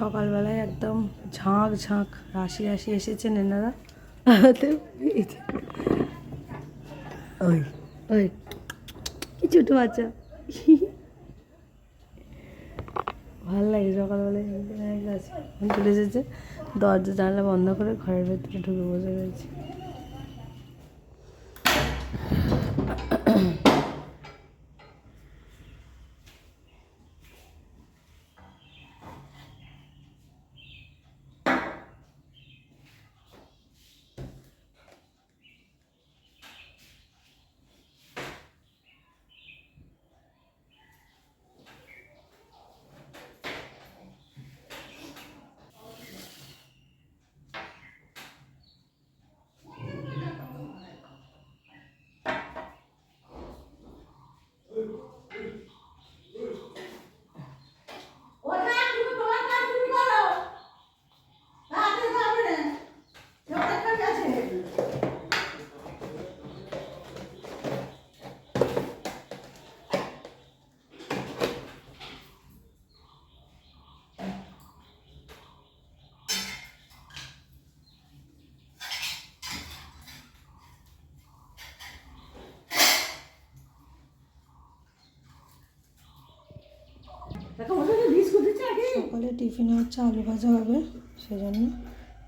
সকালবেলায় একদম ঝাঁক ঝাঁক রাশি রাশি এসেছেন এনারা। ওই। ওই। কি ছোটো বাচ্চা। ভালো লাগে সকালবেলায় গাছে চলে এসেছে। দরজা জানলা বন্ধ করে ঘরের ভেতরে ঢুকে বসে গেছে সকালে টিফিনে হচ্ছে আলু ভাজা হবে, সেজন্য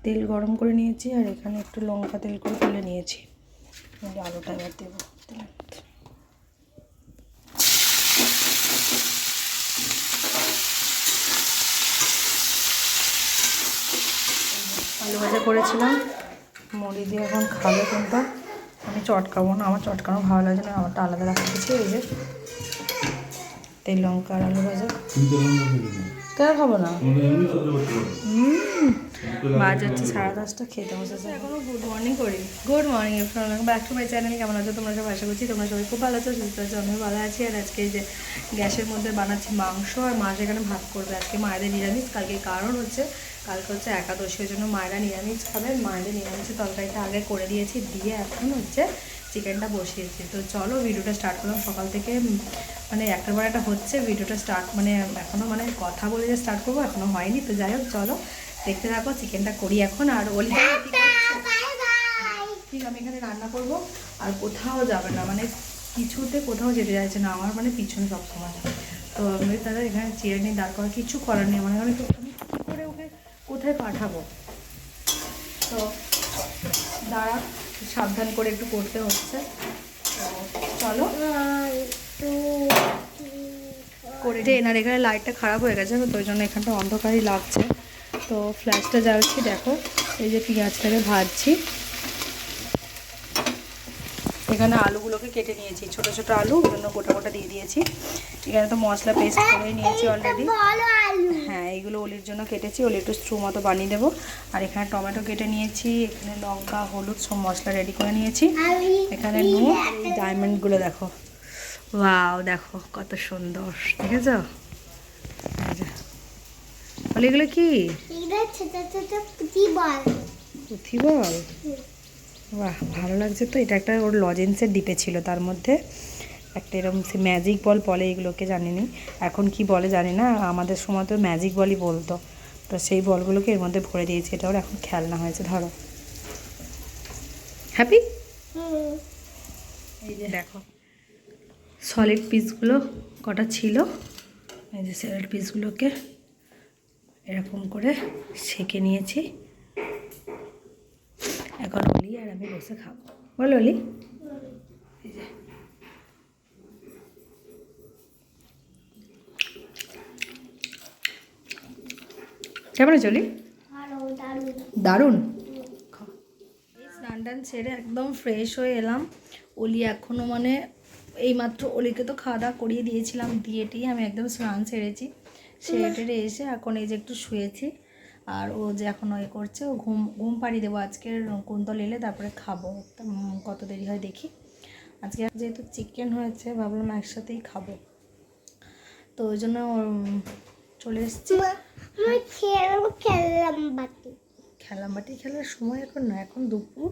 তেল গরম করে নিয়েছি আর এখানে একটু লঙ্কা তেল করে তুলে নিয়েছি। আলুটা এবার দেবো। আলু ভাজা করেছিলাম, মুড়ি দিয়ে এখন খাবে কিন্তু। আমি চটকাবো না, আমার চটকানো ভালো লাগে না, আমারটা আলাদা রাখা দিচ্ছি এই যে তেল লঙ্কা আর আলু ভাজা। কেন খাব না? বাজে হচ্ছে সাড়ে দশটা খেতে বসেছে এখনও গুড মর্নিং করি। গুড মর্নিং এফরান ব্যাক টু মাই চ্যানেল কেমন আছো তোমরা সব আশা করছি তোমরা সবাই খুব ভালো আছো সুস্থ আছো আমি ভালো আছি। আর আজকে যে গ্যাসের মধ্যে বানাচ্ছি মাংস আর মা সেখানে ভাত করবে। আজকে মায়েদের নিরামিষ। কালকে কারণ হচ্ছে কালকে হচ্ছে একাদশী ওই জন্য মায়েরা নিরামিষ খাবে। মায়েদের নিরামিষের তরকারিটা আগে করে দিয়েছি। দিয়ে এখন হচ্ছে চিকেনটা বসিয়েছি। তো চলো ভিডিওটা স্টার্ট করলাম। সকাল থেকে মানে একটার পর একটা হচ্ছে ভিডিওটা স্টার্ট মানে এখনও মানে কথা বলে যে স্টার্ট করব এখনও হয়নি তো যাই হোক চলো। দেখতে থাকো চিকেনটা করি এখন আর ওলি ঠিক আমি এখানে রান্না করব আর কোথাও যাবে না মানে কিছুতে কোথাও যেতে চাইছে না আমার মানে পিছনে সবসময় তো আমি তারা এখানে চেয়ার নিয়ে দাঁড় করা কিছু করার নেই। মানে আমি কী করে ওকে কোথায় পাঠাবো? তো দাঁড়া সাবধান করে একটু করতে হচ্ছে। তো চলো। করে এনার এখানে লাইটটা খারাপ হয়ে গেছে তো ওই জন্য এখানটা অন্ধকারই লাগছে। তো ফ্ল্যাশটা জ্বালছি দেখো এই যে পেঁয়াজটাকে ভাজছি। এখানে আলুগুলোকে কেটে নিয়েছি ছোট ছোট আলু ওই জন্য গোটা গোটা দিয়ে দিয়েছি। এখানে তো মশলা পেস্ট করে নিয়েছি অলরেডি হ্যাঁ এইগুলো অলির জন্য কেটেছি ওলি একটু স্ট্রু মতো বানিয়ে দেবো। আর এখানে টমেটো কেটে নিয়েছি এখানে লঙ্কা হলুদ সব মশলা রেডি করে নিয়েছি। এখানে নুন এই ডায়মন্ডগুলো দেখো। ওয়াও দেখো কত সুন্দর দেখেছ? যে। এগুলো কি? বল। পুঁথি বল? বাহ ভালো লাগছে তো এটা একটা ওর লজেন্সের ডিপে ছিল তার মধ্যে একটা এরকম সে ম্যাজিক বল বলে এগুলোকে জানি নি এখন কি বলে জানি না আমাদের সময় তো ম্যাজিক বলই বলতো। তো সেই বলগুলোকে এর মধ্যে ভরে দিয়েছে এটা ওর এখন খেলনা হয়েছে ধরো। হ্যাপি এই যে দেখো। সলিড পিসগুলো কটা ছিল? এই যে সলিড পিসগুলোকে এরকম করে সেঁকে নিয়েছি। এখন অলি আর আমি বসে খাব। বল অলি। কেমন চলি দারুণ। স্নান টান ছেড়ে একদম ফ্রেশ হয়ে এলাম। অলি এখনও মানে এইমাত্র অলিকে তো খাওয়া দাওয়া করিয়ে দিয়েছিলাম দিয়েটি আমি একদম স্নান সেরেছি। সেরে টেরে এসে এখন এই যে একটু শুয়েছি আর ও যে এখন ওই করছে ও ঘুম ঘুম পাড়িয়ে দেবো আজকে কুন্তল এলে তারপরে খাব। কত দেরি হয় দেখি। আজকে যেহেতু চিকেন হয়েছে ভাবলাম একসাথেই খাব। তো ওই জন্য চলে এসেছি। খেললাম বাটি। খেলার সময় এখন না এখন দুপুর।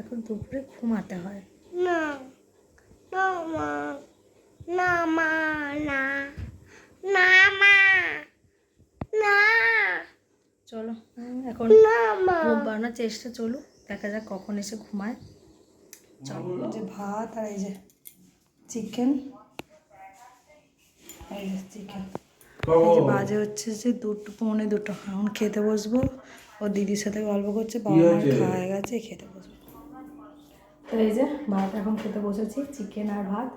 এখন দুপুরে ঘুমাতে হয়। না না মা না মা না না মা না চলো হুম, এখন ঘুম পাড়ানোর চেষ্টা চলুক দেখা যাক কখন এসে ঘুমায়। চলো। যে ভাত আর এই যে চিকেন এই যে চিকেন এই যে বাজে হচ্ছে যে দুটো পৌনে দুটো। এখন খেতে বসবো। ও দিদির সাথে গল্প করছে বাবা খাওয়া গেছে খেতে বসবো। তো এই যে ভাত এখন খেতে বসেছি চিকেন আর ভাত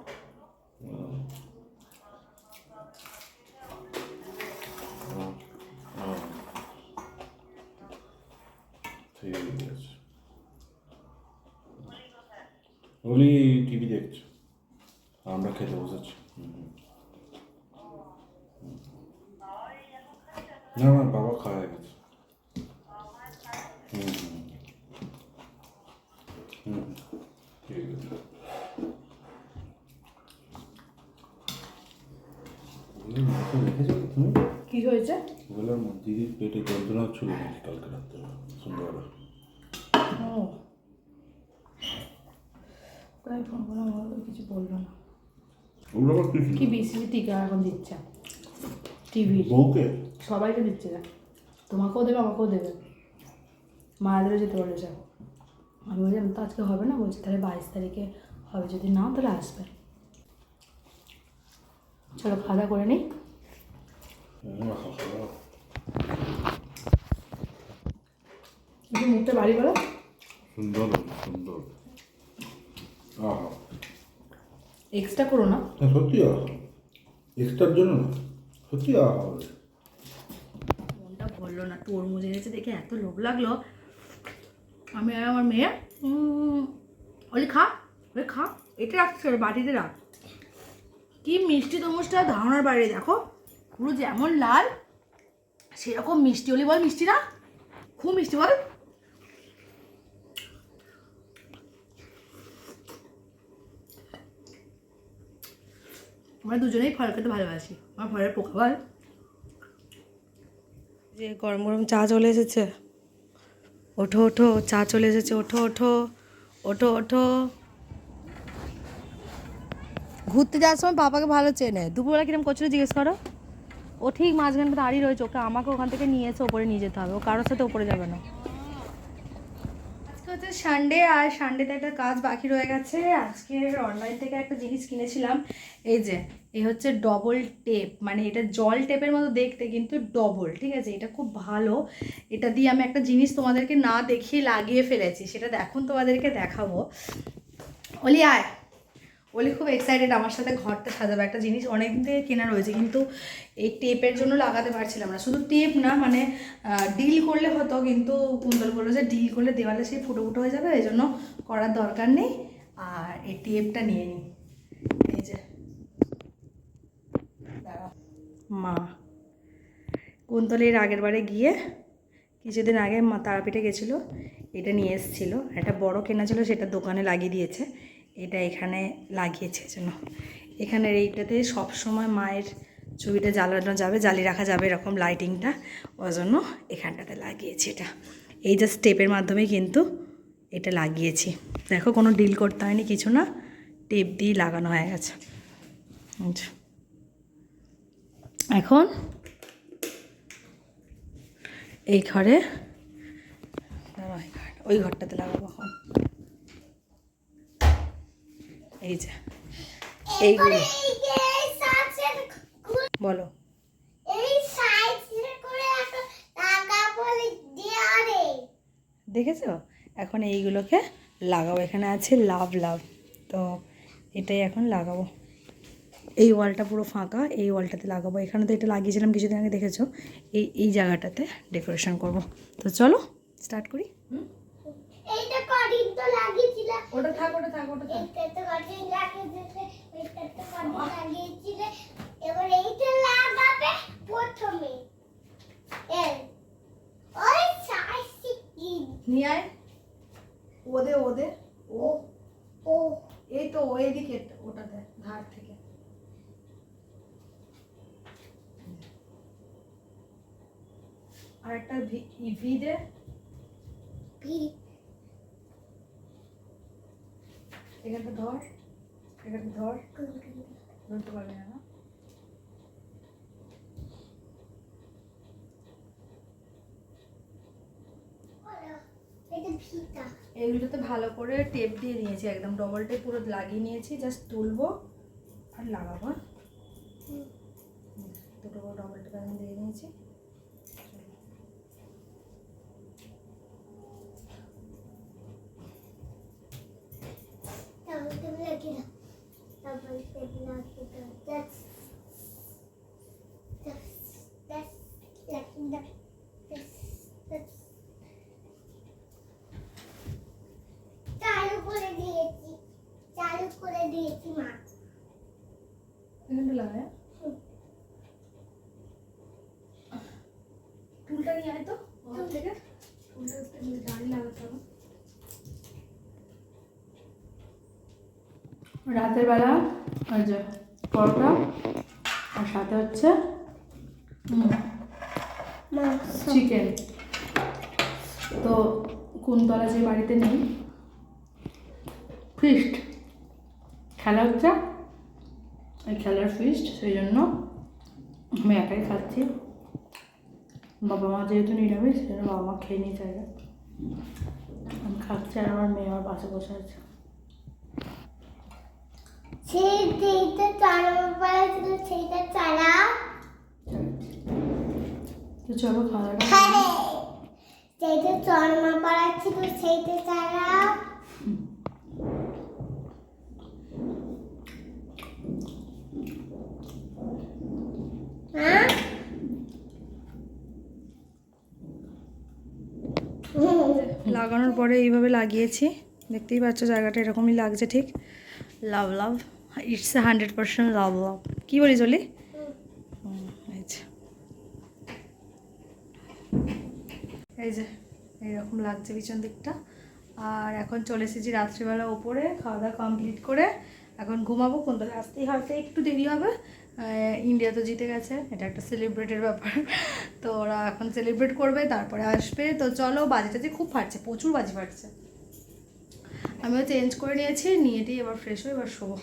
ওলি টিভি দেখছে আমরা খেতে বসেছি। না না বাবা খাওয়া গেছে। হুম ঠিক আছে ওগুলোর মাথা দেখেছ তো তুমি কি হয়েছে? দিদির পেটে যন্ত্রণা নাকি কালকে রাত্রে? সন্ধ্যাবেলা। ও। তাই ফোন করে আমাকে কিছু বলল না। কি বিসিবি টিকা এখন দিচ্ছে? টিভি বউকে? সবাইকে দিচ্ছে না তোমাকেও দেবে আমাকেও দেবে। মায়াদেরও যেতে বলেছে আমি বললাম তো আজকে হবে না? বলছি তাহলে বাইশ তারিখে হবে। যদি না তাহলে আসবে। চলো খাওয়া করে নিই। মুখটা বাড়ি করো সুন্দর সুন্দর। আহা। এক্সট্রা করো না। হ্যাঁ সত্যি আহা। এক্সট্রার জন্য না সত্যি আহা হবে। মনটা ভরলো না তরমুজ এনেছে দেখে এত লোভ লাগল। আমি আর আমার মেয়ে বলি খা বলে খা এটা হবে বাটিতে রাখ। কি মিষ্টি তরমুজটা ধারণার বাইরে দেখো। পুরো যেমন লাল সেরকম মিষ্টি হলি বল মিষ্টি না? খুব মিষ্টি বল। আমরা দুজনেই ফল খেতে ভালোবাসি। আমার ফলের পোকা বল। যে গরম গরম চা চলে এসেছে। ওঠো ওঠো চা চলে এসেছে। ওঠো ওঠো ওঠো ওঠো। ঘুরতে যাওয়ার সময় পাপাকে ভালো চেনে। দুপুরবেলা কিরম করছিল জিজ্ঞেস করো? ও ঠিক মাঝখানটা দাঁড়িয়ে রয়েছে, ওকে আমাকে ওখান থেকে নিয়ে এসে ওপরে নিয়ে যেতে হবে, ও কারোর সাথে ওপরে যাবে না। হচ্ছে সানডে আর সানডেতে একটা কাজ বাকি রয়ে গেছে, আজকে অনলাইন থেকে একটা জিনিস কিনেছিলাম, এই যে, এই হচ্ছে ডবল টেপ মানে এটা জল টেপের মতো দেখতে কিন্তু ডবল ঠিক আছে? এটা খুব ভালো, এটা দিয়ে আমি একটা জিনিস তোমাদেরকে না দেখিয়ে লাগিয়ে ফেলেছি, সেটা এখন তোমাদেরকে দেখাবো। ওলি আয় ওলি খুব এক্সাইটেড আমার সাথে ঘরটা সাজাবে। একটা জিনিস অনেক দিন থেকে কেনা রয়েছে, কিন্তু এই টেপের জন্য লাগাতে পারছিলাম না। শুধু টেপ না মানে ডিল করলে হতো, কিন্তু কুন্দল বলল যে ডিল করলে দেওয়ালে সেই ফুটো ফুটো হয়ে যাবে এই জন্য করার দরকার নেই। আর এই টেপটা নিয়ে নিই এই যে। মা। কুন্তলের আগের বারে গিয়ে কিছুদিন আগে মা তারাপীঠে গেছিল, এটা নিয়ে এসেছিল। একটা বড় কেনা ছিল, সেটা দোকানে লাগিয়ে দিয়েছে। এটা এখানে লাগিয়েছে জন্য। এখানের এইটাতে সব সময় মায়ের ছবিটা জ্বালানো যাবে, জ্বালিয়ে রাখা যাবে এরকম লাইটিংটা ওই জন্য এখানটাতে লাগিয়েছি এটা। এই যে স্টেপের মাধ্যমে কিন্তু এটা লাগিয়েছি। দেখো কোনো ডিল করতে হয়নি, কিছু না টেপ দিয়ে লাগানো হয়ে গেছে। এই এখন এই ঘর- ওই ঘরটাতে লাগাবো এখন। এই যে এইগুলো বলো। দেখেছ? এখন এইগুলোকে লাগাবো। এখানে আছে লাভ লাভ। তো এটাই এখন লাগাবো। এই ওয়ালটা পুরো ফাঁকা এই ওয়ালটাতে লাগাবো। এখানে তো এটা লাগিয়েছিলাম কিছুদিন আগে দেখেছ? এই এই জায়গাটাতে ডেকোরেশন করব। তো চলো স্টার্ট করি। এইটা কদিন তো লাগিয়েছিলে। ওটা থাক ওটা থাক ওটা এইটা তো কদিন লাগিয়েছিলে এইটা তো কদিন লাগিয়েছিলে। এবার এইটা লাগাবে প্রথমে। এই ওই সাইজটি কি নিয়ে আয়। ওদে ওদে ও। ও। এই তো ও এদিকে ওটাতে ধার থেকে। আর একটা ভি ভি দে। ভি এখানটা ধর এখানটা ধর। ধরতে পারবি না না? এগুলোতে ভালো করে টেপ দিয়ে নিয়েছি একদম ডবল টেপ পুরো লাগিয়ে নিয়েছি জাস্ট তুলবো আর লাগাবো হ্যাঁ? দুটো ডবল টেপ দিয়ে নিয়েছি। double signal because that's that's that's that's, that's রাতের বেলা ওই যে পরোটা আর সাথে হচ্ছে চিকেন তো কুন্তলা যে বাড়িতে নেই ফিস্ট খেলা হচ্ছে ওই খেলার ফিস্ট সেই জন্য আমি একাই খাচ্ছি। বাবা মা যেহেতু নিরামিষ সেই জন্য বাবা মা খেয়ে নিয়ে জায়গা আমি খাচ্ছি আর আমার মেয়ে আমার পাশে বসে আছে সেই যেইটা চালানো পারা ছিল সেইটা চালাও তো চলো খাওয়া দাওয়া সেইটা চরমা পাড়া ছিল সেইটা হ্যাঁ লাগানোর পরে এইভাবে লাগিয়েছি। দেখতেই পাচ্ছ জায়গাটা এরকমই লাগছে ঠিক। Love love. It's a hundred percent love love কী বলি চলি এই যে। এই যে, এইরকম লাগছে পিছন দিকটা। আর এখন চলে এসেছি রাত্রিবেলা ওপরে, খাওয়া দাওয়া কমপ্লিট করে। এখন ঘুমাবো কোন দলে আসতেই হয়তো একটু দেরি হবে। ইন্ডিয়া তো জিতে গেছে, এটা একটা সেলিব্রেটের ব্যাপার। তো ওরা এখন সেলিব্রেট করবে, তারপরে আসবে। তো চলো, বাজি টাজি খুব ফাটছে, প্রচুর বাজি ফাটছে। আমিও চেঞ্জ করে নিয়েছি, নিয়ে এবার ফ্রেশ হয়ে এবার শোবো।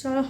চলো